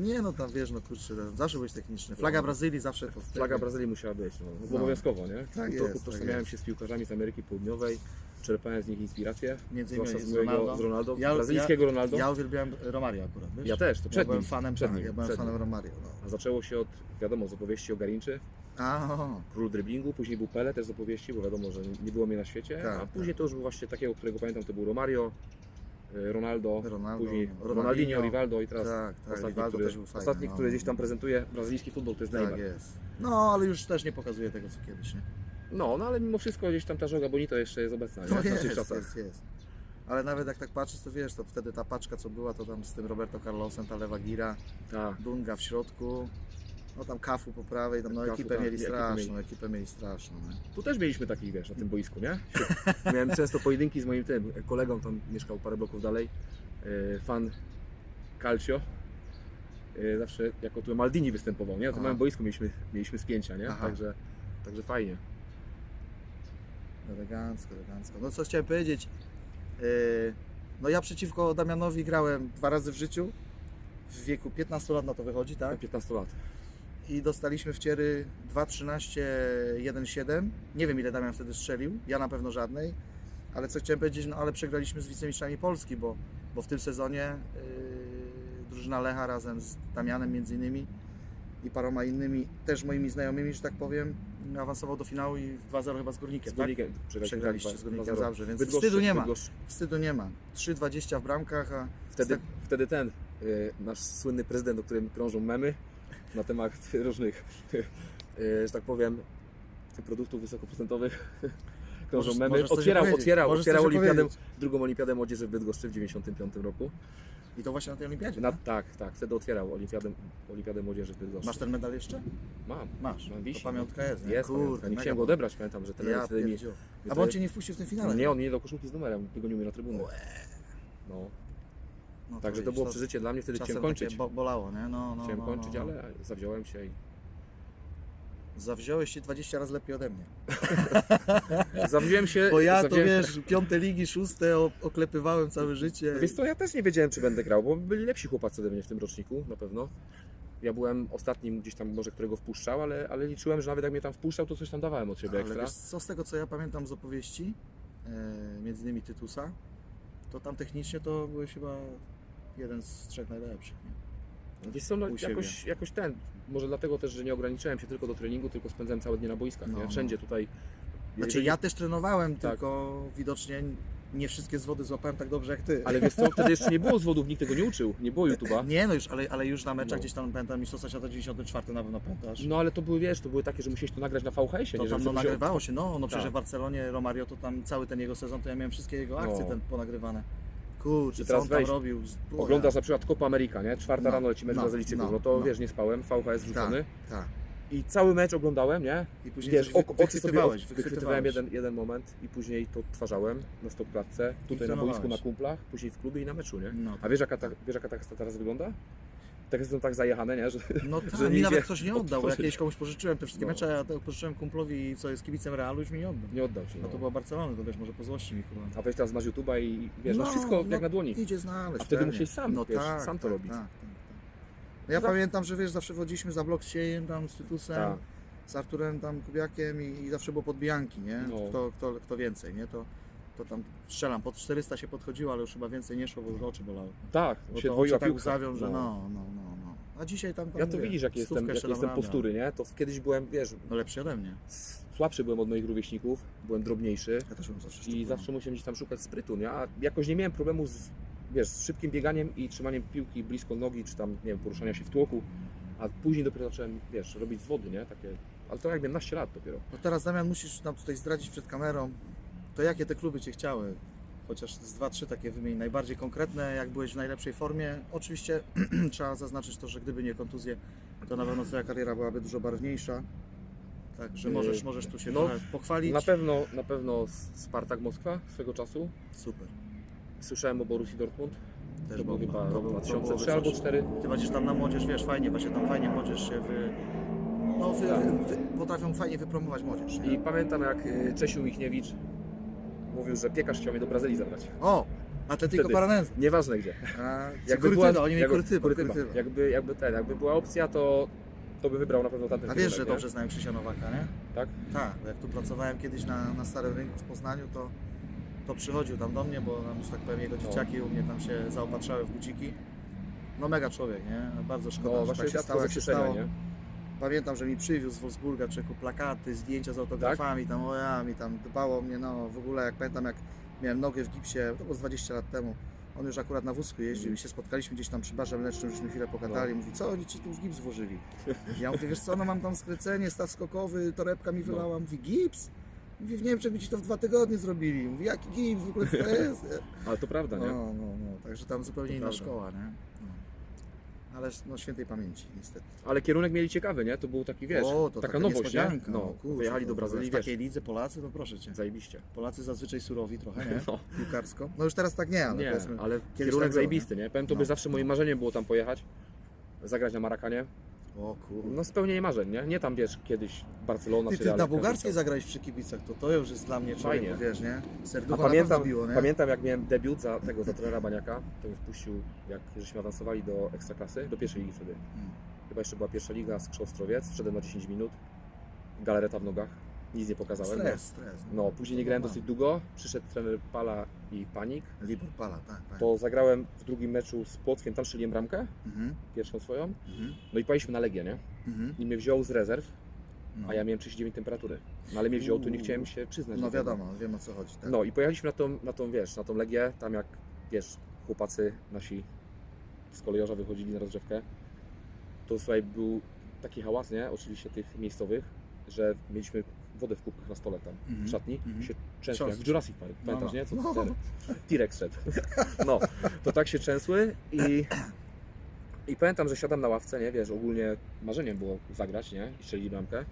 Nie no tam wiesz, no kurczę, no, zawsze byłeś techniczny. Flaga Brazylii zawsze po Flaga Brazylii musiała być, no, No. obowiązkowo, nie? Tak Trochę jest, tak się z piłkarzami z Ameryki Południowej, czerpałem z nich inspirację, Między zwłaszcza innymi z z mojego, Ronaldo. z Ronaldo, Ja- brazylijskiego Ronaldo. Ja uwielbiałem Romario akurat, wiesz? Ja też, to Ja przed byłem nim, fanem, przed tak, nim, ja byłem przed fanem nim. Romario. No. A zaczęło się od, wiadomo, z opowieści o Garinczy, A, o, król driblingu, później był Pele też z opowieści, bo wiadomo, że nie było mnie na świecie, Tak, a później to już był właśnie takiego, którego pamiętam, to był Romario, Ronaldo, Ronaldo, później Ronaldinho. Ronaldinho, Rivaldo i teraz tak, tak, ostatni, Rivaldo który, fajny. ostatni no. który gdzieś tam prezentuje brazylijski futbol, to jest Tak Neymar. jest. No, ale już też nie pokazuje tego, co kiedyś, nie? No, no ale mimo wszystko gdzieś tam ta żoga Bonito jeszcze jest obecna, nie? To jest, czasach. jest, jest. Ale nawet jak tak patrzysz, to wiesz, to wtedy ta paczka, co była, to tam z tym Roberto Carlosem, ta lewa gira, Tak. Dunga w środku, no tam Kafu po prawej, tam no Kafu, ekipę tak, mieli ekipę straszną, mieli. ekipę mieli straszną. Nie? Tu też mieliśmy takich, wiesz, na tym boisku, nie? Miałem często pojedynki z moim tym kolegą, tam mieszkał parę bloków dalej, e, fan Calcio. E, Zawsze jako tu Maldini występował, nie? Na tym Aha. małym boisku mieliśmy, mieliśmy spięcia, nie? Aha. Także, także fajnie. Elegancko, elegancko. No co chciałem powiedzieć, yy, no ja przeciwko Damianowi grałem dwa razy w życiu, w wieku 15 lat na to wychodzi, tak? 15 lat. I dostaliśmy wciery 2.13, 1.7. Nie wiem ile Damian wtedy strzelił, ja na pewno żadnej. Ale co chciałem powiedzieć, no ale przegraliśmy z wicemistrzami Polski, bo, bo w tym sezonie yy, drużyna Lecha razem z Damianem między innymi i paroma innymi, też moimi znajomymi, że tak powiem, awansował do finału i 2-0 chyba z Górnikiem, Z tak? Górnikiem Przegraliście z Górnikiem Zabrze, więc Bydgoszczy, wstydu nie ma. Bydgoszcz. Wstydu nie ma. 3,20 w bramkach, a Wtedy, tak- wtedy ten, y, nasz słynny prezydent, o którym krążą memy na temat różnych, y, że tak powiem, produktów wysokoprocentowych, krążą Możesz- memy. możesz Otwierał, otwierał, otwierał olimpiadę, drugą olimpiadę młodzieży w Bydgoszczy w 95 roku. i to właśnie na tej olimpiadzie. Na, tak? tak, tak, wtedy otwierał olimpiadę, olimpiadę młodzieży w Bydgoszczy. Masz ten medal jeszcze? Mam. Masz. Mam wisi, to pamiątka jest, nie? Jest Kurde, pamiątka. Nie chciałem go odebrać, pamiętam, że ten Ja wtedy mi... A bo on Cię nie wpuścił w tym finale. Nie, on nie dał koszulki z numerem, wygonił mnie na trybunę. No, No także to było przeżycie dla mnie, wtedy chciałem kończyć. Bo, bolało, nie? No, no, Chciałem no, kończyć, no. ale zawziąłem się i Zawziąłeś się 20 razy lepiej ode mnie. Zawziąłem się. Bo ja to zawziąłem... wiesz, piąte ligi, szóste oklepywałem całe życie. Wiesz co, ja też nie wiedziałem, czy będę grał, bo byli lepsi chłopacy ode mnie w tym roczniku, na pewno. Ja byłem ostatnim gdzieś tam może, którego wpuszczał, ale, ale liczyłem, że nawet jak mnie tam wpuszczał, to coś tam dawałem od siebie Ale ekstra. wiesz, co z tego co ja pamiętam z opowieści, e, między innymi Tytusa, to tam technicznie to byłeś chyba jeden z trzech najlepszych. Nie? Wiesz co, no, jakoś, jakoś ten, może dlatego też, że nie ograniczałem się tylko do treningu, tylko spędzałem całe dnie na boiskach, No, nie? no. Wszędzie tutaj. Znaczy ja też trenowałem, Tak. tylko widocznie nie wszystkie zwody złapałem tak dobrze jak ty. Ale wiesz co, wtedy jeszcze nie było zwodów, nikt tego nie uczył, nie było YouTube'a. Nie no już, ale, ale już na meczach No. gdzieś tam pamiętam Mistrzostwa Świata 94 na pewno pamiętasz. No ale to były, wiesz, to były takie, że musiałeś to nagrać na VHS-ie, to nie? tam no, nagrywało się, no, no przecież Tak. w Barcelonie Romario to tam cały ten jego sezon, to ja miałem wszystkie jego akcje No. ten ponagrywane. Kurczę, I co teraz on tam weź, robił? O, Oglądasz na przykład Copa America, nie? Czwarta No, rano leci mecz no, Brazylijczyków, no, no, to no. wiesz, nie spałem, VHS rzucony. Tak, tak. I cały mecz oglądałem, nie? I później Wiesz, coś wy- oczy sobie wychwytywałeś, wychwytywałem wychwytywałeś. jeden, jeden moment i później to odtwarzałem na stopklatce, tutaj na trenowałeś. boisku, na kumplach, później w klubie i na meczu, nie? No, A wiesz jaka ta, wiesz jaka ta teraz wygląda? Tak jestem tak zajechane, nie? Że, no że tak, nie mi nawet ktoś nie oddał, bo ja otworzyć. kiedyś komuś pożyczyłem te wszystkie No. mecze, a to pożyczyłem kumplowi, co jest kibicem Realu, już mi nie oddał. nie oddał ci. No No. to była Barcelona, to wiesz, może po złości mi kurwa. A weź teraz masz YouTube'a i wiesz, no, wszystko jak na dłoni. Idzie znaleźć. A wtedy pewnie. musiałeś sam, no, wiesz, tak, sam to tak, robić. Tak, tak, tak. No ja pamiętam, że wiesz, zawsze wodziliśmy za blok z Siejem, tam z Tytusem, Tak. z Arturem tam Kubiakiem i, i zawsze było podbijanki, nie? No. Kto, kto, kto więcej, nie? To, to tam strzelam, pod 400 się podchodziło, ale już chyba więcej nie szło, bo już oczy bolały. Tak, Bo się to dwoiła tak łzawią, że no, no, no, no. A dzisiaj tam, tam Ja to mówię, widzisz, jakie jestem, jeszcze jestem radę. postury, nie? To kiedyś byłem, wiesz, No lepszy ode mnie. słabszy byłem od moich rówieśników, byłem drobniejszy. Ja też byłem zawsze I szczupły, zawsze musiałem gdzieś tam szukać sprytu, nie? A jakoś nie miałem problemu z, wiesz, z szybkim bieganiem i trzymaniem piłki blisko nogi, czy tam, nie wiem, poruszania się w tłoku. A później dopiero zacząłem, wiesz, robić zwody, nie? Takie, ale to jak miałem 11 lat dopiero. No teraz Damian musisz nam tutaj zdradzić przed kamerą, to jakie te kluby Cię chciały? Chociaż z dwa, trzy takie wymień najbardziej konkretne, jak byłeś w najlepszej formie. Oczywiście trzeba zaznaczyć to, że gdyby nie kontuzje, to na pewno Twoja kariera byłaby dużo barwniejsza. Także Yy, możesz, możesz tu się no, trochę pochwalić. Na pewno, na pewno Spartak Moskwa swego czasu. Super. Słyszałem o Borussii Dortmund. Też To był chyba To rok był- to 2003 byłoby albo coś. 4. Ty będziesz tam na młodzież, wiesz, fajnie, właśnie tam fajnie młodzież się wy... No, wy, Tak. wy, potrafią fajnie wypromować młodzież. Nie? I pamiętam jak y, Czesiu Michniewicz mówił, że piekarz chciał mnie do Brazylii zabrać. O! Atletico. Paranense. Nieważne gdzie. A, Jakby Kurytyba, oni mieli Kurytyba, Kurytyba. Kurytyba. Jakby, jakby ten, jakby była opcja, to, to by wybrał na pewno tamten A wiesz, że dobrze znałem Krzysia Nowaka, nie? Tak? Tak, bo jak tu pracowałem kiedyś na, na Starym Rynku w Poznaniu, to, to przychodził tam do mnie, bo tam, że tak powiem, jego dzieciaki u mnie tam się zaopatrzały w buciki. No mega człowiek, nie? Bardzo szkoda, No że tak się stało, jak się stało. nie? Pamiętam, że mi przywiózł z Wolfsburga czeku plakaty, zdjęcia z autografami, tam o ja, mi tam dbało o mnie, no w ogóle jak pamiętam jak miałem nogę w gipsie, to było z 20 lat temu, on już akurat na wózku jeździł i się spotkaliśmy gdzieś tam przy barze mlecznym, żeśmy chwilę pogadali, mówi, co oni ci tu w gips włożyli? Ja mówię, wiesz co, no mam tam skrecenie, staw skokowy, torebka mi wylała, mówi, gips? Mówi, w Niemczech by ci to w dwa tygodnie zrobili. Mówi, jaki gips, w ogóle co to jest? Ale to prawda, No, nie? no, no, także tam zupełnie To inna prawda. szkoła, nie? No. Ale no świętej pamięci, niestety. Ale kierunek mieli ciekawy, nie? To był taki, wiesz, o, to taka nowość, nie? niespodzianka, No, kurczę, wyjechali to do Brazylii, W wiesz, takiej lidze Polacy, no proszę Cię. zajebiście. Polacy zazwyczaj surowi trochę, nie? No, Piłkarsko. No już teraz tak nie, ale nie, powiedzmy. ale tak kierunek było, zajebisty, nie? Powiem tobie, No. zawsze moim marzeniem było tam pojechać, zagrać na Marakanie. O kurde. No spełnienie marzeń, nie? Nie tam, wiesz, kiedyś Barcelona Ty, czy ty Real, na każdy bułgarskiej zagrałeś przy kibicach, to to już jest dla mnie człowieku, Fajnie. wiesz, nie? A Serducho pamiętam, biło, nie? pamiętam jak miałem debiut za tego, za trenera Baniaka, to mnie wpuścił, jak żeśmy awansowali do Ekstraklasy, do pierwszej ligi wtedy. Mm. Chyba jeszcze była pierwsza liga, z Ostrowiec, wszedłem na 10 minut, galareta w nogach, nic nie pokazałem. Stres, stres. No, później nie grałem dosyć długo, przyszedł trener Pala i Panik, Libor Pala, tak, tak. to zagrałem w drugim meczu z Płockiem, tam strzeliłem bramkę, Mhm, pierwszą swoją, mhm, no i pojechaliśmy na Legię, nie? mhm. I mnie wziął z rezerw, No. a ja miałem 39 temperatury. No ale mnie wziął, to nie chciałem się przyznać. No tego. wiadomo, wiem o co chodzi. Tak? No i pojechaliśmy na tą, na tą, wiesz, na tą Legię, tam jak, wiesz, chłopacy nasi z kolejorza wychodzili na rozgrzewkę, to słuchaj, był taki hałas, nie, oczywiście tych miejscowych, że mieliśmy wodę w kubkach na stole tam, Mhm, w szatni, mhm. się często, jak w Jurassic Park, No, pamiętasz, no. nie? Co No. T-Rex szedł. No, to tak się trzęsły i, i pamiętam, że siadam na ławce, nie, wiesz, ogólnie marzeniem było zagrać, nie, i strzelić bramkę,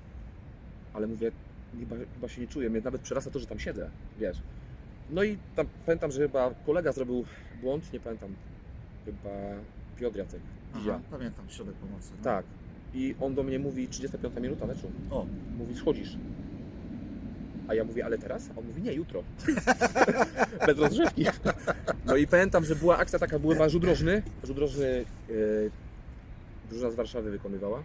ale mówię, chyba, chyba się nie czuję, mnie nawet przerasta to, że tam siedzę, wiesz. No i tam pamiętam, że chyba kolega zrobił błąd, nie pamiętam, chyba Piotr Jacek, Aha, Dzia. pamiętam, środek pomocy. no. Tak. I on do mnie mówi, 35 minuta meczu, O, mówi, schodzisz. A ja mówię, ale teraz? A on mówi, nie, jutro. Bez rozgrzewki. No i pamiętam, że była akcja taka, były chyba rzut rożny. Rzut rożny yy, drużyna z Warszawy wykonywała.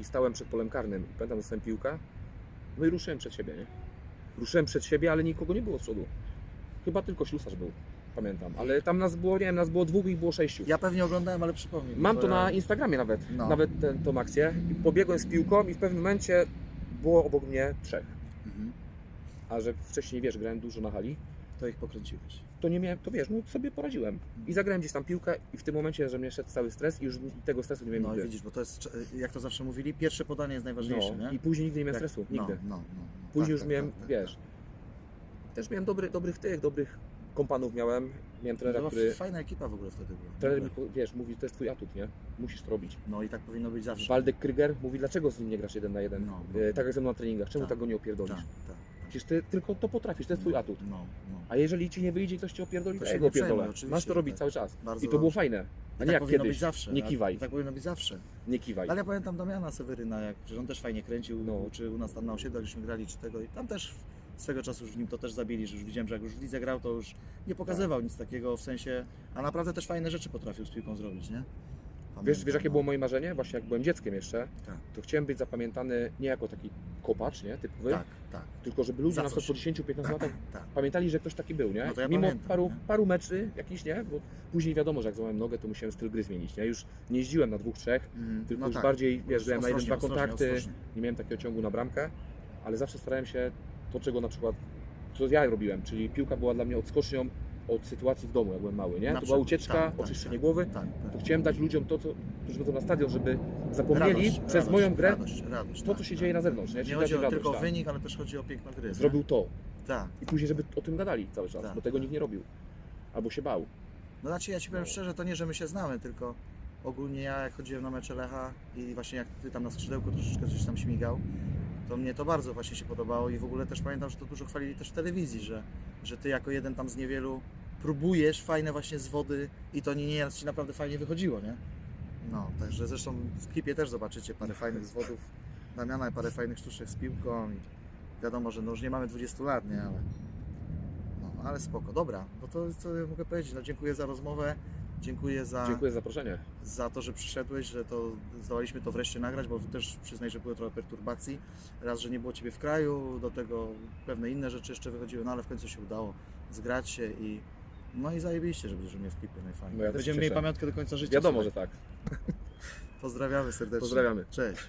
I stałem przed polem karnym. I pamiętam, dostałem piłkę. No i ruszyłem przed siebie, nie? Ruszyłem przed siebie, ale nikogo nie było z przodu. Chyba tylko ślusarz był, pamiętam. Ale tam nas było, nie wiem, nas było dwóch i było sześciu. ja pewnie oglądałem, ale przypomnij. Mam to ja- na Instagramie nawet, No. nawet tę tą akcję. I pobiegłem z piłką i w pewnym momencie było obok mnie trzech. Mhm. A że wcześniej, wiesz, grałem dużo na hali, To ich pokręciłeś. to nie miałem, to wiesz, no sobie poradziłem. I zagrałem gdzieś tam piłkę i w tym momencie, że mnie szedł cały stres i już tego stresu nie miałem No i nigdy. widzisz, bo to jest, jak to zawsze mówili, pierwsze podanie jest najważniejsze, no, nie? I później nigdy nie miałem Jak- stresu, no, nigdy. No, no, no. Później Tak, już tak, miałem, tak, wiesz, też miałem dobry, dobrych tych, dobrych kompanów miałem. Miałem tak. trenera, Była który, Fajna ekipa w ogóle wtedy była. trener mi, wiesz, mówi, to jest twój atut, nie? Musisz to robić. No i tak powinno być zawsze. Waldek Kryger mówi, dlaczego z nim nie grasz jeden na jeden? No, no. E, tak jak ze mną na treningach, czemu Tak. tak go nie opierdolisz? Tak, tak. Przecież ty tylko to potrafisz, to jest twój atut. No, no. A jeżeli ci nie wyjdzie i ktoś cię opierdoli, To to się go przejmuj, opierdolę. Masz to robić tak. cały czas. Bardzo I to było dobrze. fajne. A I nie tak jak powinno kiedyś. być zawsze. Nie kiwaj. Tak powinno być zawsze. Nie kiwaj. Ale ja pamiętam Damiana Seweryna, jak, że on też fajnie kręcił, No. czy u nas tam na osiedlu, żeśmy grali, czy tego i tam też swego czasu już w nim to też zabili, że już widziałem, że jak już w lidze grał, to już nie pokazywał Tak. nic takiego w sensie, a naprawdę też fajne rzeczy potrafił z piłką zrobić, nie? Wiesz, wiesz jakie no. było moje marzenie? Właśnie jak byłem dzieckiem jeszcze, Tak. to chciałem być zapamiętany nie jako taki kopacz, nie, typowy, Tak, tak, tylko żeby ludzie Za na przykład coś. po 10-15 latach tak. pamiętali, że ktoś taki był, nie? No to ja Mimo pamiętam, paru, nie? paru meczy jakiś, nie? Bo później wiadomo, że jak złamałem nogę, to musiałem styl gry zmienić, nie? Już nie jeździłem na dwóch, trzech, Mm, tylko no już tak. bardziej, wiesz, byłem na jeden, Ostrożnie, dwa ostrożnie, kontakty, ostrożnie. nie miałem takiego ciągu na bramkę, ale zawsze starałem się to, czego na przykład, co ja robiłem, czyli piłka była dla mnie odskocznią od sytuacji w domu, jak byłem mały, nie? Na To była ucieczka, tak, tak, oczyszczenie tak. głowy, Tak, to chciałem dać ludziom to, co, którzy chodzą na stadion, żeby zapomnieli Radość, przez radość, moją grę radość, radość, to, co się dzieje na zewnątrz, nie? Nie chodzi o radość, tylko o wynik, ale też chodzi o piękno gry. Zrobił to Tak. i później, żeby o tym gadali cały czas, bo tego nikt nie robił. Albo się bał. No znaczy ja Ci powiem No. szczerze, to nie, że my się znamy, tylko ogólnie ja jak chodziłem na mecze Lecha i właśnie jak Ty tam na skrzydełku troszeczkę coś tam śmigał, to mnie to bardzo właśnie się podobało i w ogóle też pamiętam, że to dużo chwalili też w telewizji, że, że Ty jako jeden tam z niewielu próbujesz fajne właśnie z wody i to nie nieraz Ci naprawdę fajnie wychodziło, nie? No, także zresztą w klipie też zobaczycie parę fajnych zwodów Damiana i parę fajnych sztuczek z piłką i wiadomo, że no już nie mamy 20 lat, nie, ale... No, ale spoko. Dobra, no to co ja mogę powiedzieć? No dziękuję za rozmowę, dziękuję za, Dziękuję za zaproszenie. za to, że przyszedłeś, że to zdołaliśmy to wreszcie nagrać, bo też przyznaj, że były trochę perturbacji. Raz, że nie było Ciebie w kraju, do tego pewne inne rzeczy jeszcze wychodziły, no ale w końcu się udało zgrać się i no i zajebiście, że będziesz u mnie w klipie najfajniej. No ja też Będziemy mieli cieszę. pamiątkę do końca życia. Wiadomo, słuchaj. że tak. Pozdrawiamy serdecznie. Pozdrawiamy. Cześć.